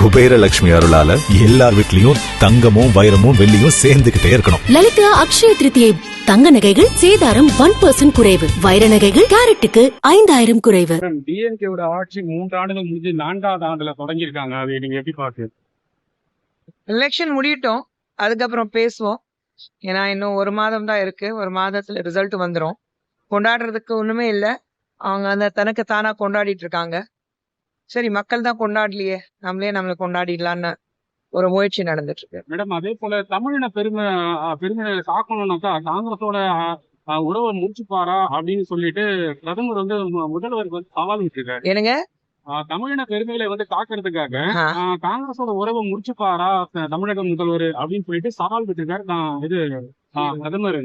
குபேர லட்சுமி அருளால எல்லார் வீட்லயும் தங்கமும் வைரமும் வெள்ளியும் சேர்ந்துகிட்டே இருக்கணும். லலிதா அக்ஷய திருத்தியை தங்க நகைகள் சேதாரம் ஒன் பர்சன்ட் குறைவு. வைர நகைகள் கேரட்டுக்கு ஐந்தாயிரம் குறைவு. டிஎம்கேவோட ஆட்சி மூன்று ஆண்டுகள் முடிஞ்சு நான்காவது ஆண்டுல தொடங்கியிருக்காங்க. அதை நீங்க எப்படி பாக்குறீங்க எலெக்ஷன் முடியட்டும். அதுக்கப்புறம் பேசுவோம். ஏன்னா இன்னும் ஒரு மாதம் தான் இருக்கு. ஒரு மாதத்துல ரிசல்ட் வந்துரும். கொண்டாடுறதுக்கு ஒண்ணுமே இல்ல. அவங்க அந்த தனக்கு தானா கொண்டாடிட்டு இருக்காங்க. சரி மக்கள் தான் கொண்டாடலையே. நம்மளே நம்மளை கொண்டாடிடலான்னு ஒரு முயற்சி நடந்துட்டு இருக்கு மேடம் அதே போல தமிழின பெருமை பெருமை காக்கணும்னாக்கா காங்கிரஸோட உறவை முடிச்சுப்பாரா அப்படின்னு சொல்லிட்டு பிரதமர் வந்து முதல்வருக்கு வந்து சவால் விட்டுருக்காரு. என்னங்க? தமிழின பெருமைகளை வந்து காக்கிறதுக்காக காங்கிரஸோட உறவை முடிச்சுப்பாரா தமிழக முதல்வர் அப்படின்னு சொல்லிட்டு சவால் விட்டுருக்காரு நான் இது பிரதமர்.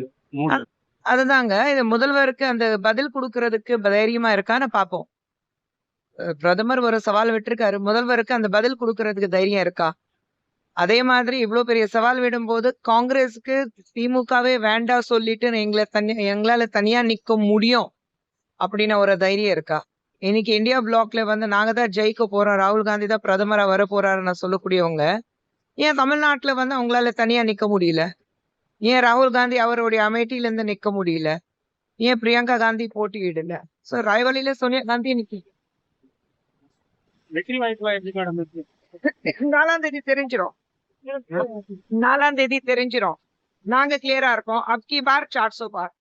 அதுதாங்க. இது முதல்வருக்கு அந்த பதில் கொடுக்கறதுக்கு தைரியமா இருக்கான்னு பாப்போம் பிரதமர் ஒரு சவால் விட்டுருக்காரு. முதல்வருக்கு அந்த பதில் கொடுக்கறதுக்கு தைரியம் இருக்கா? அதே மாதிரி இவ்வளோ பெரிய சவால் விடும்போது காங்கிரஸுக்கு திமுகவே வேண்டாம் சொல்லிட்டு எங்களை தனி எங்களால தனியா நிக்க முடியும் அப்படின்னு ஒரு தைரியம் இருக்கா? இன்னைக்கு இந்தியா பிளாக்ல வந்து நாங்க தான் ஜெயிக்க போறோம். ராகுல் காந்தி தான் பிரதமரா வர போறாருன்னு சொல்லக்கூடியவங்க. ஏன் தமிழ்நாட்டுல வந்து அவங்களால தனியா நிக்க முடியல? ஏன் ராகுல் காந்தி அவருடைய அமைட்டியிலேருந்து இருந்து நிக்க முடியல? ஏன் பிரியங்கா காந்தி போட்டியிடல? சோ ராய்வலியில சோனியா காந்தி நிக்க வெற்றி வாய்ப்புலாம் எப்படி மேடம் இருக்கு? நாலாம் தேதி தெரிஞ்சிரும். நாலாம் தேதி தெரிஞ்சிரும். நாங்க கிளியரா இருக்கோம். அப்கி பார் சார் சோ பார்.